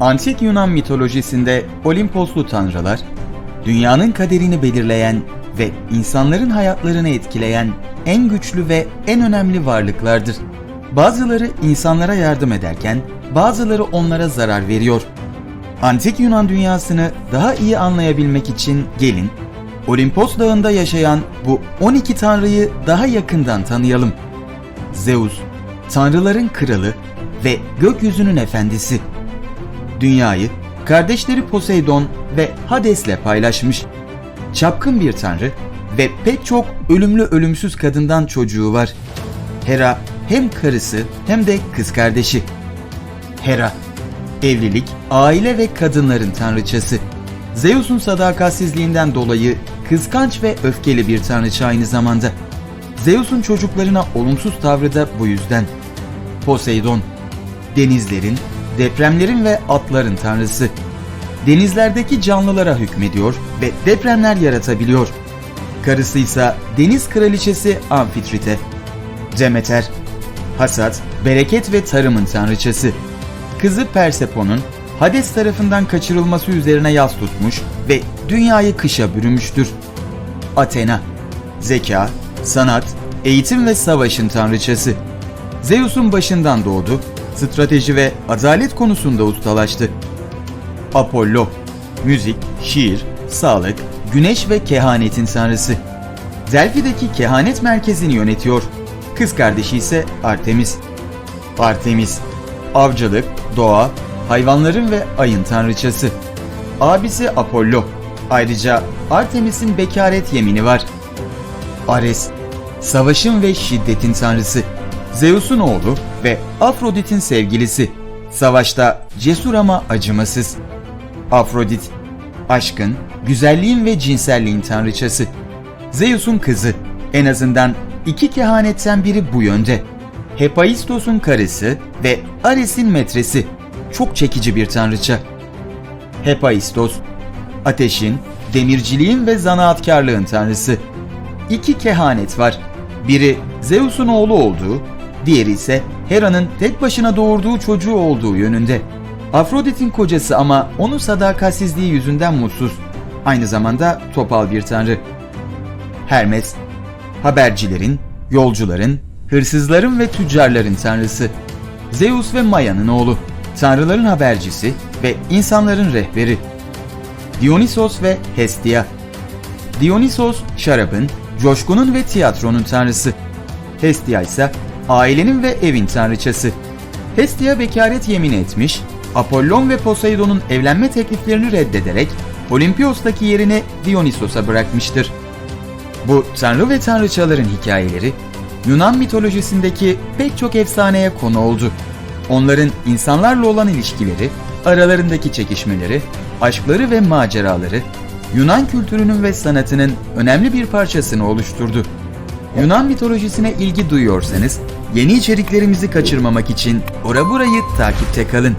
Antik Yunan mitolojisinde Olimposlu tanrılar, dünyanın kaderini belirleyen ve insanların hayatlarını etkileyen en güçlü ve en önemli varlıklardır. Bazıları insanlara yardım ederken, bazıları onlara zarar veriyor. Antik Yunan dünyasını daha iyi anlayabilmek için gelin, Olimpos Dağı'nda yaşayan bu 12 tanrıyı daha yakından tanıyalım. Zeus, tanrıların kralı ve gökyüzünün efendisi. Dünyayı kardeşleri Poseidon ve Hades'le paylaşmış. Çapkın bir tanrı ve pek çok ölümlü ölümsüz kadından çocuğu var. Hera hem karısı hem de kız kardeşi. Hera, evlilik, aile ve kadınların tanrıçası. Zeus'un sadakatsizliğinden dolayı kıskanç ve öfkeli bir tanrıça aynı zamanda. Zeus'un çocuklarına olumsuz tavrı da bu yüzden. Poseidon, denizlerin, depremlerin ve atların tanrısı. Denizlerdeki canlılara hükmediyor ve depremler yaratabiliyor. Karısı ise deniz kraliçesi Amfitrite. Demeter, hasat, bereket ve tarımın tanrıçası. Kızı Persepon'un Hades tarafından kaçırılması üzerine yas tutmuş ve dünyayı kışa bürümüştür. Athena, zeka, sanat, eğitim ve savaşın tanrıçası. Zeus'un başından doğdu, strateji ve adalet konusunda ustalaştı. Apollo, müzik, şiir, sağlık, güneş ve kehanetin tanrısı. Delphi'deki kehanet merkezini yönetiyor. Kız kardeşi ise Artemis. Artemis, avcılık, doğa, hayvanların ve ayın tanrıçası. Abisi Apollo. Ayrıca Artemis'in bekaret yemini var. Ares, savaşın ve şiddetin tanrısı. Zeus'un oğlu ve Afrodit'in sevgilisi. Savaşta cesur ama acımasız. Afrodit, aşkın, güzelliğin ve cinselliğin tanrıçası. Zeus'un kızı, en azından iki kehanetten biri bu yönde. Hephaistos'un karısı ve Ares'in metresi. Çok çekici bir tanrıça. Hephaistos, ateşin, demirciliğin ve zanaatkarlığın tanrısı. İki kehanet var. Biri Zeus'un oğlu olduğu, diğeri ise Hera'nın tek başına doğurduğu çocuğu olduğu yönünde. Afrodit'in kocası ama onun sadakatsizliği yüzünden mutsuz. Aynı zamanda topal bir tanrı. Hermes, habercilerin, yolcuların, hırsızların ve tüccarların tanrısı. Zeus ve Maya'nın oğlu, tanrıların habercisi ve insanların rehberi. Dionysos ve Hestia. Dionysos şarabın, coşkunun ve tiyatronun tanrısı. Hestia ise ailenin ve evin tanrıçası. Hestia bekaret yemin etmiş, Apollon ve Poseidon'un evlenme tekliflerini reddederek Olimpios'taki yerini Dionysos'a bırakmıştır. Bu tanrı ve tanrıçaların hikayeleri Yunan mitolojisindeki pek çok efsaneye konu oldu. Onların insanlarla olan ilişkileri, aralarındaki çekişmeleri, aşkları ve maceraları Yunan kültürünün ve sanatının önemli bir parçasını oluşturdu. Yunan mitolojisine ilgi duyuyorsanız yeni içeriklerimizi kaçırmamak için ora burayı takipte kalın.